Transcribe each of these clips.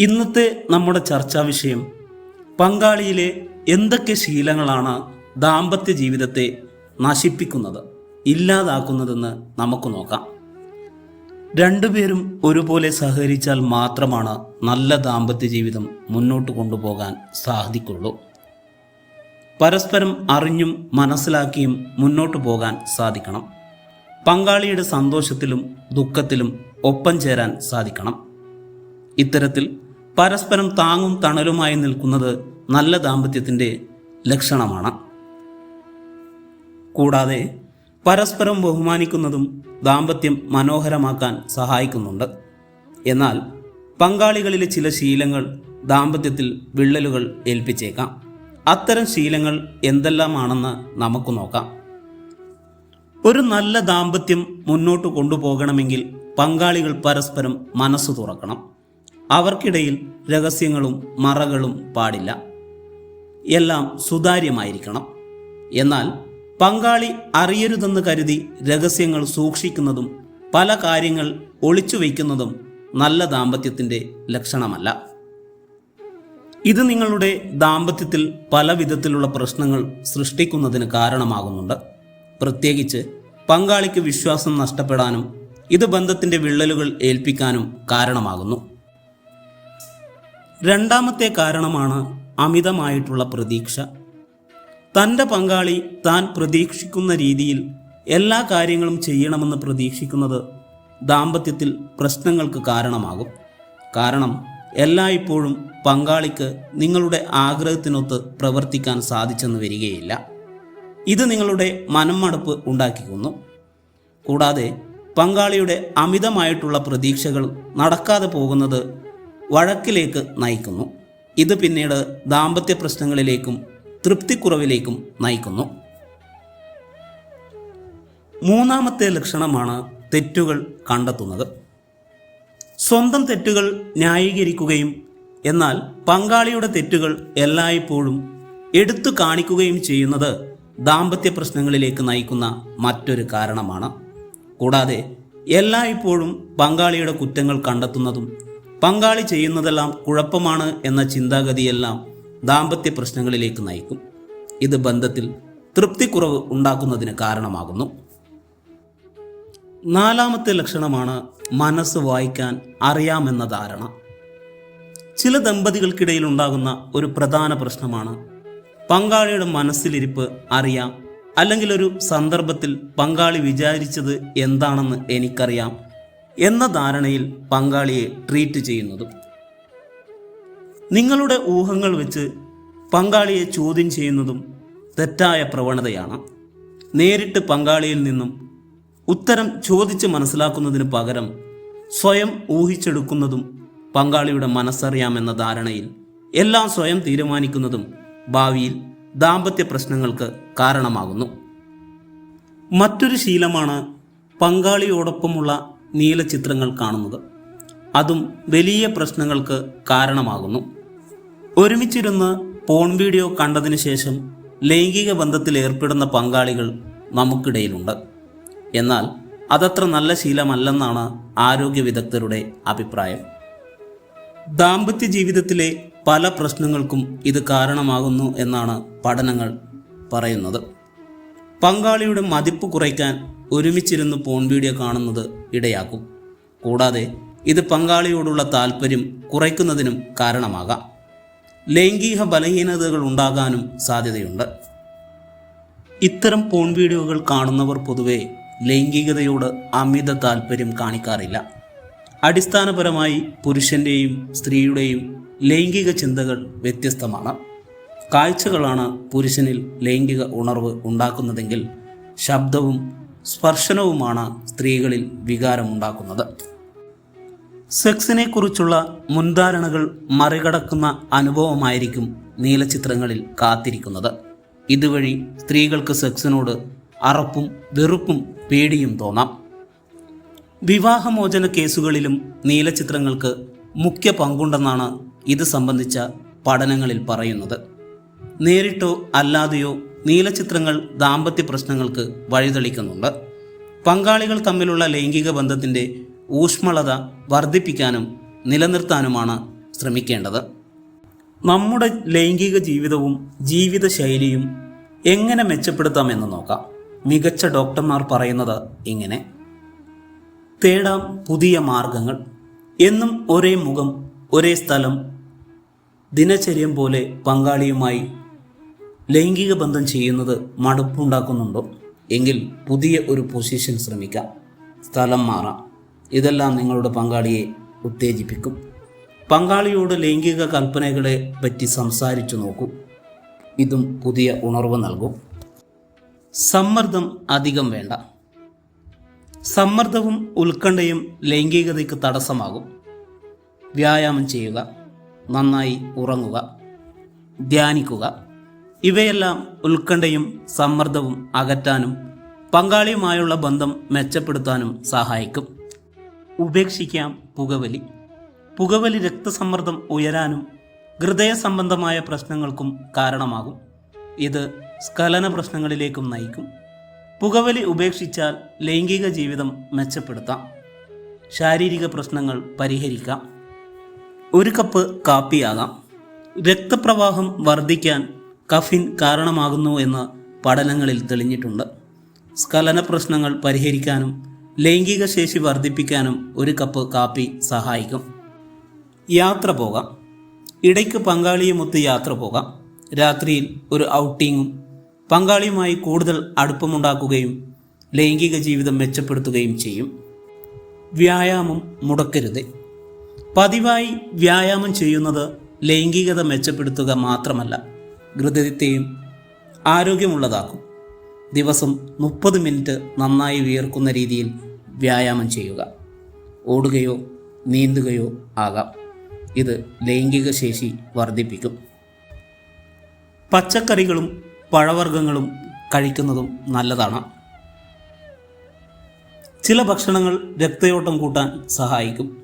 ഇന്നത്തെ നമ്മുടെ ചർച്ചാ വിഷയം പങ്കാളിയിലെ എന്തൊക്കെ ശീലങ്ങളാണ് ദാമ്പത്യ ജീവിതത്തെ നശിപ്പിക്കുന്നത് ഇല്ലാതാക്കുന്നതെന്ന് നമുക്ക് നോക്കാം. രണ്ടുപേരും ഒരുപോലെ സഹകരിച്ചാൽ മാത്രമാണ് നല്ല ദാമ്പത്യ ജീവിതം മുന്നോട്ട് കൊണ്ടുപോകാൻ സാധിക്കുള്ളൂ. പരസ്പരം അറിഞ്ഞും മനസ്സിലാക്കിയും മുന്നോട്ട് പോകാൻ സാധിക്കണം. പങ്കാളിയുടെ സന്തോഷത്തിലും ദുഃഖത്തിലും ഒപ്പം ചേരാൻ സാധിക്കണം. ഇത്തരത്തിൽ പരസ്പരം താങ്ങും തണലുമായി നിൽക്കുന്നത് നല്ല ദാമ്പത്യത്തിന്റെ ലക്ഷണമാണ്. കൂടാതെ പരസ്പരം ബഹുമാനിക്കുന്നതും ദാമ്പത്യം മനോഹരമാക്കാൻ സഹായിക്കുന്നുണ്ട്. എന്നാൽ പങ്കാളികളിലെ ചില ശീലങ്ങൾ ദാമ്പത്യത്തിൽ വിള്ളലുകൾ ഏൽപ്പിച്ചേക്കാം. അത്തരം ശീലങ്ങൾ എന്തെല്ലാമാണെന്ന് നമുക്ക് നോക്കാം. ഒരു നല്ല ദാമ്പത്യം മുന്നോട്ട് കൊണ്ടുപോകണമെങ്കിൽ പങ്കാളികൾ പരസ്പരം മനസ്സ് തുറക്കണം. അവർക്കിടയിൽ രഹസ്യങ്ങളും മറകളും പാടില്ല. എല്ലാം സുതാര്യമായിരിക്കണം. എന്നാൽ പങ്കാളി അറിയരുതെന്ന് കരുതി രഹസ്യങ്ങൾ സൂക്ഷിക്കുന്നതും പല കാര്യങ്ങൾ ഒളിച്ചു വയ്ക്കുന്നതും നല്ല ദാമ്പത്യത്തിന്റെ ലക്ഷണമല്ല. ഇത് നിങ്ങളുടെ ദാമ്പത്യത്തിൽ പല വിധത്തിലുള്ള പ്രശ്നങ്ങൾ സൃഷ്ടിക്കുന്നതിന് കാരണമാകുന്നുണ്ട്. പ്രത്യേകിച്ച് പങ്കാളിക്ക് വിശ്വാസം നഷ്ടപ്പെടാനും ഇത് ബന്ധത്തിന്റെ വിള്ളലുകൾ ഏൽപ്പിക്കാനും കാരണമാകുന്നു. രണ്ടാമത്തെ കാരണമാണ് അമിതമായിട്ടുള്ള പ്രതീക്ഷ. തന്റെ പങ്കാളി താൻ പ്രതീക്ഷിക്കുന്ന രീതിയിൽ എല്ലാ കാര്യങ്ങളും ചെയ്യണമെന്ന് പ്രതീക്ഷിക്കുന്നത് ദാമ്പത്യത്തിൽ പ്രശ്നങ്ങൾക്ക് കാരണമാകും. കാരണം എല്ലായ്പ്പോഴും പങ്കാളിക്ക് നിങ്ങളുടെ ആഗ്രഹത്തിനൊത്ത് പ്രവർത്തിക്കാൻ സാധിച്ചെന്ന് വരികയില്ല. ഇത് നിങ്ങളുടെ മനംമടുപ്പ് ഉണ്ടാക്കിക്കുന്നു. കൂടാതെ പങ്കാളിയുടെ അമിതമായിട്ടുള്ള പ്രതീക്ഷകൾ നടക്കാതെ പോകുന്നത് വഴക്കിലേക്ക് നയിക്കുന്നു. ഇത് പിന്നീട് ദാമ്പത്യ പ്രശ്നങ്ങളിലേക്കും തൃപ്തിക്കുറവിലേക്കും നയിക്കുന്നു. മൂന്നാമത്തെ ലക്ഷണമാണ് തെറ്റുകൾ കണ്ടെത്തുന്നത്. സ്വന്തം തെറ്റുകൾ ന്യായീകരിക്കുകയും എന്നാൽ പങ്കാളിയുടെ തെറ്റുകൾ എല്ലായ്പ്പോഴും എടുത്തു കാണിക്കുകയും ചെയ്യുന്നത് ദാമ്പത്യ പ്രശ്നങ്ങളിലേക്ക് നയിക്കുന്ന മറ്റൊരു കാരണമാണ്. കൂടാതെ എല്ലായ്പ്പോഴും പങ്കാളിയുടെ കുറ്റങ്ങൾ കണ്ടെത്തുന്നതും പങ്കാളി ചെയ്യുന്നതെല്ലാം കുഴപ്പമാണ് എന്ന ചിന്താഗതിയെല്ലാം ദാമ്പത്യ പ്രശ്നങ്ങളിലേക്ക് നയിക്കും. ഇത് ബന്ധത്തിൽ തൃപ്തിക്കുറവ് ഉണ്ടാക്കുന്നതിന് കാരണമാകുന്നു. നാലാമത്തെ ലക്ഷണമാണ് മനസ്സ് വായിക്കാൻ അറിയാമെന്ന ധാരണ. ചില ദമ്പതികൾക്കിടയിൽ ഉണ്ടാകുന്ന ഒരു പ്രധാന പ്രശ്നമാണ് പങ്കാളിയുടെ മനസ്സിലിരിപ്പ് അറിയാം അല്ലെങ്കിൽ ഒരു സന്ദർഭത്തിൽ പങ്കാളി വിചാരിച്ചത് എന്താണെന്ന് എനിക്കറിയാം എന്ന ധാരണയിൽ പങ്കാളിയെ ട്രീറ്റ് ചെയ്യുന്നതും. നിങ്ങളുടെ ഊഹങ്ങൾ വെച്ച് പങ്കാളിയെ ചോദ്യം ചെയ്യുന്നതും തെറ്റായ പ്രവണതയാണ്. നേരിട്ട് പങ്കാളിയിൽ നിന്നും ഉത്തരം ചോദിച്ച് മനസ്സിലാക്കുന്നതിന് പകരം സ്വയം ഊഹിച്ചെടുക്കുന്നതും പങ്കാളിയുടെ മനസ്സറിയാമെന്ന ധാരണയിൽ എല്ലാം സ്വയം തീരുമാനിക്കുന്നതും ഭാവിയിൽ ദാമ്പത്യ പ്രശ്നങ്ങൾക്ക് കാരണമാകുന്നു. മറ്റൊരു ശീലമാണ് പങ്കാളിയോടൊപ്പമുള്ള നീലചിത്രങ്ങൾ കാണുന്നത്. അതും വലിയ പ്രശ്നങ്ങൾക്ക് കാരണമാകുന്നു. ഒരുമിച്ചിരുന്ന് പോൺ വീഡിയോ കണ്ടതിന് ശേഷം ലൈംഗിക ബന്ധത്തിൽ ഏർപ്പെടുന്ന പങ്കാളികൾ നമുക്കിടയിലുണ്ട്. എന്നാൽ അതത്ര നല്ല ശീലമല്ലെന്നാണ് ആരോഗ്യ വിദഗ്ധരുടെ അഭിപ്രായം. ദാമ്പത്യ ജീവിതത്തിലെ പല പ്രശ്നങ്ങൾക്കും ഇത് കാരണമാകുന്നു എന്നാണ് പഠനങ്ങൾ പറയുന്നത്. പങ്കാളിയുടെ മതിപ്പ് കുറയ്ക്കാൻ ഒരുമിച്ചിരുന്ന് പോൺ വീഡിയോ കാണുന്നത് ഇടയാക്കും. കൂടാതെ ഇത് പങ്കാളിയോടുള്ള താല്പര്യം കുറയ്ക്കുന്നതിനും കാരണമാകാം. ലൈംഗിക ബലഹീനതകൾ ഉണ്ടാകാനും സാധ്യതയുണ്ട്. ഇത്തരം പോൺ വീഡിയോകൾ കാണുന്നവർ പൊതുവെ ലൈംഗികതയോട് അമിത താല്പര്യം കാണിക്കാറില്ല. അടിസ്ഥാനപരമായി പുരുഷന്റെയും സ്ത്രീയുടെയും ലൈംഗിക ചിന്തകൾ വ്യത്യസ്തമാണ്. കാഴ്ചകളാണ് പുരുഷനിൽ ലൈംഗിക ഉണർവ് ഉണ്ടാക്കുന്നതെങ്കിൽ ശബ്ദവും സ്പർശനവുമാണ് സ്ത്രീകളിൽ വികാരമുണ്ടാക്കുന്നത്. സെക്സിനെ കുറിച്ചുള്ള മുൻധാരണകൾ മറികടക്കുന്ന അനുഭവമായിരിക്കും നീലചിത്രങ്ങളിൽ കാത്തിരിക്കുന്നത്. ഇതുവഴി സ്ത്രീകൾക്ക് സെക്സിനോട് അറപ്പും വെറുപ്പും പേടിയും തോന്നാം. വിവാഹമോചന കേസുകളിലും നീലചിത്രങ്ങൾക്ക് മുഖ്യ പങ്കുണ്ടെന്നാണ് ഇത് സംബന്ധിച്ച പഠനങ്ങളിൽ പറയുന്നത്. നേരിട്ടോ അല്ലാതെയോ നീലചിത്രങ്ങൾ ദാമ്പത്യ പ്രശ്നങ്ങൾക്ക് വഴിതെളിക്കുന്നുണ്ട്. പങ്കാളികൾ തമ്മിലുള്ള ലൈംഗിക ബന്ധത്തിന്റെ ഊഷ്മളത വർദ്ധിപ്പിക്കാനും നിലനിർത്താനുമാണ് ശ്രമിക്കേണ്ടത്. നമ്മുടെ ലൈംഗിക ജീവിതവും ജീവിതശൈലിയും എങ്ങനെ മെച്ചപ്പെടുത്താമെന്ന് നോക്കാം. മികച്ച ഡോക്ടർമാർ പറയുന്നത് ഇങ്ങനെ. തേടാം പുതിയ മാർഗങ്ങൾ. എന്നും ഒരേ മുഖം ഒരേ സ്ഥലം. ദിനചര്യം പോലെ പങ്കാളിയുമായി ലൈംഗിക ബന്ധം ചെയ്യുന്നത് മടുപ്പുണ്ടാക്കുന്നുണ്ടോ? എങ്കിൽ പുതിയ ഒരു പൊസിഷൻ ശ്രമിക്കാം. സ്ഥലം മാറാം. ഇതെല്ലാം നിങ്ങളുടെ പങ്കാളിയെ ഉത്തേജിപ്പിക്കും. പങ്കാളിയോട് ലൈംഗിക കൽപ്പനകളെ പറ്റി സംസാരിച്ചു നോക്കൂ. ഇതും പുതിയ ഉണർവ് നൽകും. സമ്മർദ്ദം അധികം വേണ്ട. സമ്മർദ്ദവും ഉത്കണ്ഠയും ലൈംഗികതയ്ക്ക് തടസ്സമാകും. വ്യായാമം ചെയ്യുക നന്നായി ഉറങ്ങുക ധ്യാനിക്കുക ഇവയെല്ലാം ഉത്കണ്ഠയും സമ്മർദ്ദവും അകറ്റാനും പങ്കാളിയുമായുള്ള ബന്ധം മെച്ചപ്പെടുത്താനും സഹായിക്കും. ഉപേക്ഷിക്കാം പുകവലി. പുകവലി രക്തസമ്മർദ്ദം ഉയരാനും ഹൃദയ സംബന്ധമായ പ്രശ്നങ്ങൾക്കും കാരണമാകും. ഇത് സ്ഖലന പ്രശ്നങ്ങളിലേക്കും നയിക്കും. പുകവലി ഉപേക്ഷിച്ചാൽ ലൈംഗിക ജീവിതം മെച്ചപ്പെടുത്താം. ശാരീരിക പ്രശ്നങ്ങൾ പരിഹരിക്കാം. ഒരു കപ്പ് കാപ്പിയാകാം. രക്തപ്രവാഹം വർദ്ധിക്കാൻ കഫിൻ കാരണമാകുന്നു എന്ന് പഠനങ്ങളിൽ തെളിഞ്ഞിട്ടുണ്ട്. സ്കലന പ്രശ്നങ്ങൾ പരിഹരിക്കാനും ലൈംഗിക ശേഷി വർദ്ധിപ്പിക്കാനും ഒരു കപ്പ് കാപ്പി സഹായിക്കും. യാത്ര പോകാം. ഇടയ്ക്ക് പങ്കാളിയുമൊത്ത് യാത്ര പോകാം. രാത്രിയിൽ ഒരു ഔട്ടിങ്ങും പങ്കാളിയുമായി കൂടുതൽ അടുപ്പമുണ്ടാക്കുകയും ലൈംഗിക ജീവിതം മെച്ചപ്പെടുത്തുകയും ചെയ്യും. വ്യായാമം മുടക്കരുത്. പതിവായി വ്യായാമം ചെയ്യുന്നത് ലൈംഗികത മെച്ചപ്പെടുത്തുക മാത്രമല്ല ഹൃദയത്തെയും ആരോഗ്യമുള്ളതാക്കും. ദിവസം മുപ്പത് മിനിറ്റ് നന്നായി വിയർക്കുന്ന രീതിയിൽ വ്യായാമം ചെയ്യുക. ഓടുകയോ നീന്തുകയോ ആകാം. ഇത് ലൈംഗിക ശേഷി വർദ്ധിപ്പിക്കും. പച്ചക്കറികളും പഴവർഗങ്ങളും കഴിക്കുന്നതും നല്ലതാണ്. ചില ഭക്ഷണങ്ങൾ രക്തയോട്ടം കൂട്ടാൻ സഹായിക്കും.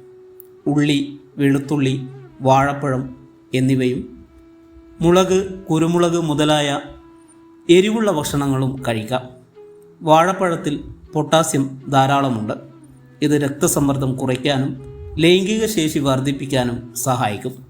ഉള്ളി വെളുത്തുള്ളി വാഴപ്പഴം എന്നിവയും മുളക് കുരുമുളക് മുതലായ എരിവുള്ള ഭക്ഷണങ്ങളും കഴിക്കാം. വാഴപ്പഴത്തിൽ പൊട്ടാസ്യം ധാരാളമുണ്ട്. ഇത് രക്തസമ്മർദ്ദം കുറയ്ക്കാനും ലൈംഗിക ശേഷി വർദ്ധിപ്പിക്കാനും സഹായിക്കും.